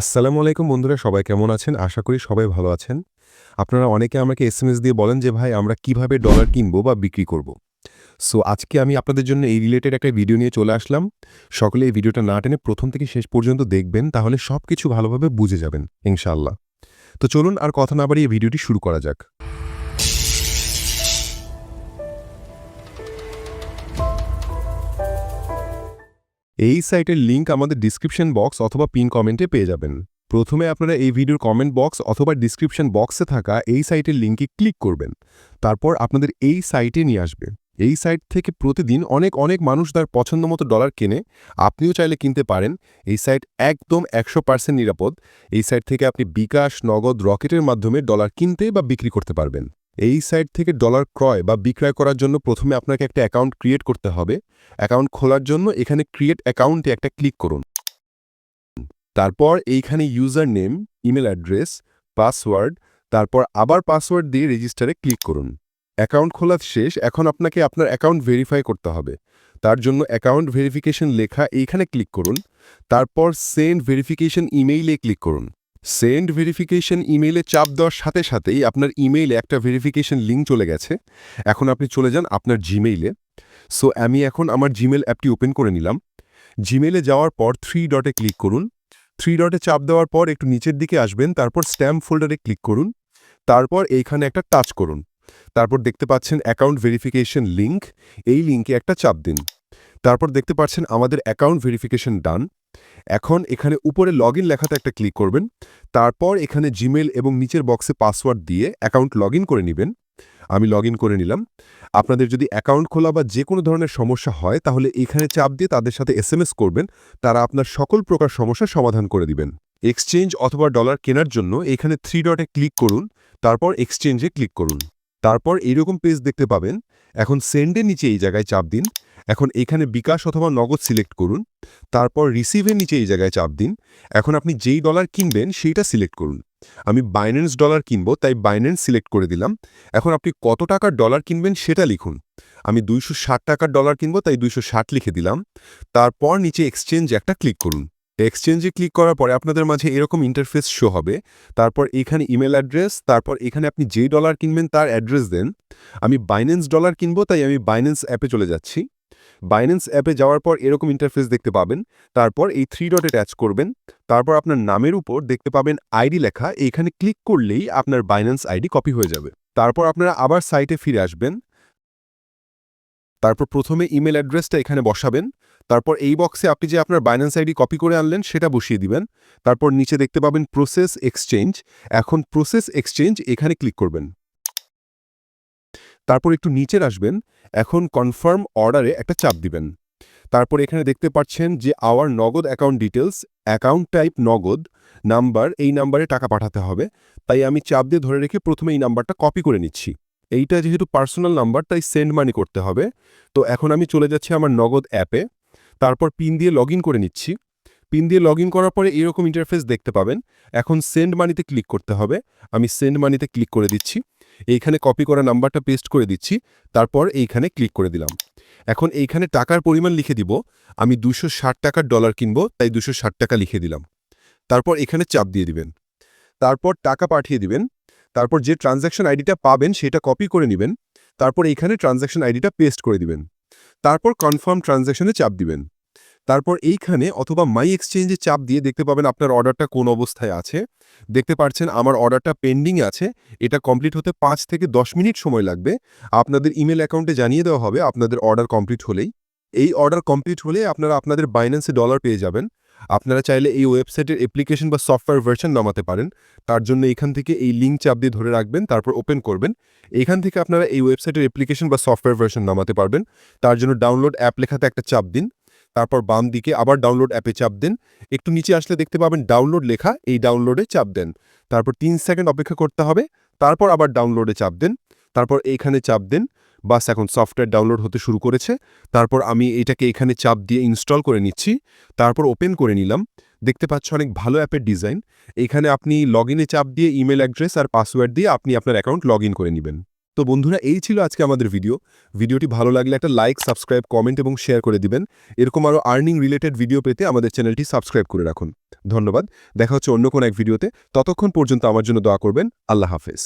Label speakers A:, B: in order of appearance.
A: আসসালামু আলাইকুম বন্ধুরা, সবাই কেমন আছেন? আশা করি সবাই ভালো আছেন। আপনারা অনেকে আমাকে এস দিয়ে বলেন যে, ভাই, আমরা কীভাবে ডলার কিনবো বা বিক্রি করব? সো আজকে আমি আপনাদের জন্য এই রিলেটেড একটা ভিডিও নিয়ে চলে আসলাম। সকলে এই ভিডিওটা না টেনে প্রথম থেকে শেষ পর্যন্ত দেখবেন, তাহলে সব কিছু ভালোভাবে বুঝে যাবেন ইনশাল্লাহ তো চলুন আর কথা না বাড়িয়ে ভিডিওটি শুরু করা যাক। এই সাইটের লিঙ্ক আমাদের ডিসক্রিপশন বক্স অথবা পিন কমেন্টে পেয়ে যাবেন। প্রথমে আপনারা এই ভিডিওর কমেন্ট বক্স অথবা ডিসক্রিপশন বক্সে থাকা এই সাইটের লিঙ্কে ক্লিক করবেন। তারপর আপনাদের এই সাইটে নিয়ে আসবে। এই সাইট থেকে প্রতিদিন অনেক অনেক মানুষ তার পছন্দ মতো ডলার কেনে। আপনিও চাইলে কিনতে পারেন। এই সাইট একদম একশো পার্সেন্ট নিরাপদ। এই সাইট থেকে আপনি বিকাশ, নগদ, রকেটের মাধ্যমে ডলার কিনতে বা বিক্রি করতে পারবেন। এই সাইট থেকে ডলার ক্রয় বা বিক্রয় করার জন্য প্রথমে আপনাকে একটা অ্যাকাউন্ট ক্রিয়েট করতে হবে। অ্যাকাউন্ট খোলার জন্য এখানে ক্রিয়েট অ্যাকাউন্টে একটা ক্লিক করুন। তারপর এইখানে user name, email address, password, তারপর আবার পাসওয়ার্ড দিয়ে রেজিস্টারে ক্লিক করুন। অ্যাকাউন্ট খোলা শেষ, এখন আপনাকে আপনার অ্যাকাউন্ট ভেরিফাই করতে হবে। তার জন্য অ্যাকাউন্ট ভেরিফিকেশন লেখা এইখানে ক্লিক করুন। তারপর সেন্ড ভেরিফিকেশন ইমেইলে ক্লিক করুন। সেন্ড ভেরিফিকেশন ইমেইলে চাপ দেওয়ার সাথে সাথেই আপনার ইমেইলে একটা ভেরিফিকেশন লিঙ্ক চলে গেছে। এখন আপনি চলে যান আপনার জিমেইলে। সো, আমি এখন আমার জিমেল অ্যাপটি ওপেন করে নিলাম। জিমেলে যাওয়ার পর থ্রি ডটে ক্লিক করুন। থ্রি ডটে চাপ দেওয়ার পর একটু নিচের দিকে আসবেন, তারপর স্ট্যাম্প ফোল্ডারে ক্লিক করুন। তারপর এইখানে একটা টাচ করুন। তারপর দেখতে পাচ্ছেন অ্যাকাউন্ট ভেরিফিকেশন লিঙ্ক। এই লিঙ্কে একটা চাপ দিন। তারপর দেখতে পাচ্ছেন আমাদের অ্যাকাউন্ট ভেরিফিকেশন ডান। এখন এখানে উপরে লগ লেখাতে একটা ক্লিক করবেন, তারপর এখানে জিমেল এবং নিচের বক্সে পাসওয়ার্ড দিয়ে অ্যাকাউন্ট লগ করে নেবেন। আমি লগ করে নিলাম। আপনাদের যদি অ্যাকাউন্ট খোলা বা যে কোনো ধরনের সমস্যা হয়, তাহলে এখানে চাপ দিয়ে তাদের সাথে এসএমএস করবেন। তারা আপনার সকল প্রকার সমস্যার সমাধান করে দিবেন। এক্সচেঞ্জ অথবা ডলার কেনার জন্য এখানে থ্রি ডটে ক্লিক করুন, তারপর এক্সচেঞ্জে ক্লিক করুন। তারপর এইরকম পেজ দেখতে পাবেন। এখন সেন্ডের নিচে এই জায়গায় চাপ দিন। এখন এখানে বিকাশ অথবা নগদ সিলেক্ট করুন, তারপর রিসিভের নিচে এই জায়গায় চাপ দিন, এখন আপনি যেই ডলার কিনবেন সেইটা সিলেক্ট করুন। আমি বাইন্যান্স ডলার কিনবো, তাই বাইন্যান্স সিলেক্ট করে দিলাম। এখন আপনি কত টাকার ডলার কিনবেন সেটা লিখুন। আমি দুইশো ষাট টাকার ডলার কিনবো, তাই দুইশো ষাট লিখে দিলাম। তারপর নিচে এক্সচেঞ্জ একটা ক্লিক করুন। এক্সচেঞ্জে ক্লিক করার পরে আপনাদের মাঝে এরকম ইন্টারফেস শো হবে। তারপর এখানে ইমেল অ্যাড্রেস তারপর এখানে আপনি যে ডলার কিনবেন তার অ্যাড্রেস দেন। আমি বাইন্যান্স ডলার কিনবো, তাই আমি বাইন্যান্স অ্যাপে চলে যাচ্ছি। বাইন্যান্স অ্যাপে যাওয়ার পর এরকম ইন্টারফেস দেখতে পাবেন। তারপর এই থ্রি ডটে ট্যাচ করবেন। তারপর আপনার নামের উপর দেখতে পাবেন আইডি লেখা। এইখানে ক্লিক করলেই আপনার বাইন্যান্স আইডি কপি হয়ে যাবে। তারপর আপনারা আবার সাইটে ফিরে আসবেন। তারপর প্রথমে ইমেল অ্যাড্রেসটা এখানে বসাবেন। তারপর এই বক্সে আপনি যে আপনার বাইন্যান্স আইডি কপি করে আনলেন, সেটা বসিয়ে দিবেন। তারপর নিচে দেখতে পাবেন প্রসেস এক্সচেঞ্জ এখন প্রসেস এক্সচেঞ্জ এখানে ক্লিক করবেন। তারপর একটু নিচের আসবেন, এখন কনফার্ম অর্ডারে একটা চাপ দিবেন। তারপর এখানে দেখতে পাচ্ছেন যে our Nagad account details account type Nagad number এই নাম্বারে টাকা পাঠাতে হবে। তাই আমি চাপ দিয়ে ধরে রেখে প্রথমে এই নাম্বারটা কপি করে নিচ্ছি। এইটা যেহেতু পার্সোনাল নাম্বার তাই সেন্ড মানি করতে হবে। তো এখন আমি চলে যাচ্ছি আমার নগদ অ্যাপে তারপর পিন দিয়ে লগ করে নিচ্ছি। পিন দিয়ে লগ করার পরে এরকম ইন্টারফেস দেখতে পাবেন। এখন সেন্ড মানিতে ক্লিক করতে হবে। আমি সেন্ড মানিতে ক্লিক করে দিচ্ছি। এইখানে কপি করা নাম্বারটা পেস্ট করে দিচ্ছি, তারপর এইখানে ক্লিক করে দিলাম। এখন এইখানে টাকার পরিমাণ লিখে দিব, আমি দুশো টাকার ডলার কিনবো, তাই দুশো টাকা লিখে দিলাম। তারপর এখানে চাপ দিয়ে দিবেন। তারপর টাকা পাঠিয়ে দিবেন, তারপর যে ট্রানজ্যাকশন আইডিটা পাবেন সেটা কপি করে নেবেন, তারপর এইখানে ট্রানজ্যাকশন আইডিটা পেস্ট করে দিবেন। তারপর কনফার্ম ট্রানজ্যাকশনে চাপ দিবেন। তারপর এইখানে অথবা মাই এক্সচেঞ্জে চাপ দিয়ে দেখতে পাবেন আপনার অর্ডারটা কোন অবস্থায় আছে। দেখতে পাচ্ছেন আমার অর্ডারটা পেন্ডিং আছে। এটা কমপ্লিট হতে পাঁচ থেকে দশ মিনিট সময় লাগবে। আপনাদের ইমেল অ্যাকাউন্টে জানিয়ে দেওয়া হবে আপনাদের অর্ডার কমপ্লিট হলেই। এই অর্ডার কমপ্লিট হলে আপনারা আপনাদের বাইন্যান্সে ডলার পেয়ে যাবেন। আপনারা চাইলে এই ওয়েবসাইটের অ্যাপ্লিকেশন বা সফটওয়্যার ভার্সন নামাতে পারেন। তার জন্য এখান থেকে এই লিঙ্ক চাপ দিয়ে ধরে রাখবেন, তারপর ওপেন করবেন। এখান থেকে আপনারা এই ওয়েবসাইটের অ্যাপ্লিকেশন বা সফটওয়্যার ভার্সন নামাতে পারবেন। তার জন্য ডাউনলোড অ্যাপ লেখাতে একটা চাপ দিন। তারপর বাম দিকে আবার ডাউনলোড অ্যাপে চাপ দেন। একটু নিচে আসলে দেখতে পাবেন ডাউনলোড লেখা, এই ডাউনলোডে চাপ দেন। তারপর তিন সেকেন্ড অপেক্ষা করতে হবে, তারপর আবার ডাউনলোডে চাপ দেন। তারপর এইখানে চাপ দেন, বাস এখন সফটওয়্যার ডাউনলোড হতে শুরু করেছে। তারপর আমি এটাকে এখানে চাপ দিয়ে ইনস্টল করে নিচ্ছি। তারপর ওপেন করে নিলাম। দেখতে পাচ্ছ অনেক ভালো অ্যাপের ডিজাইন এখানে আপনি লগ চাপ দিয়ে ইমেল অ্যাড্রেস আর পাসওয়ার্ড দিয়ে আপনি আপনার অ্যাকাউন্ট লগ করে নেবেন। তো বন্ধুরা, এই ছিল আজকে আমাদের ভিডিও ভিডিওটি ভালো লাগলে একটা লাইক সাবস্ক্রাইব কমেন্ট এবং শেয়ার করে দিবেন। এরকম আরও আর্নিং রিলেটেড ভিডিও পেতে আমাদের চ্যানেলটি সাবস্ক্রাইব করে রাখুন। ধন্যবাদ। দেখা হচ্ছে অন্য কোনো এক ভিডিওতে ততক্ষণ পর্যন্ত আমার জন্য দোয়া করবেন। আল্লাহ হাফেজ।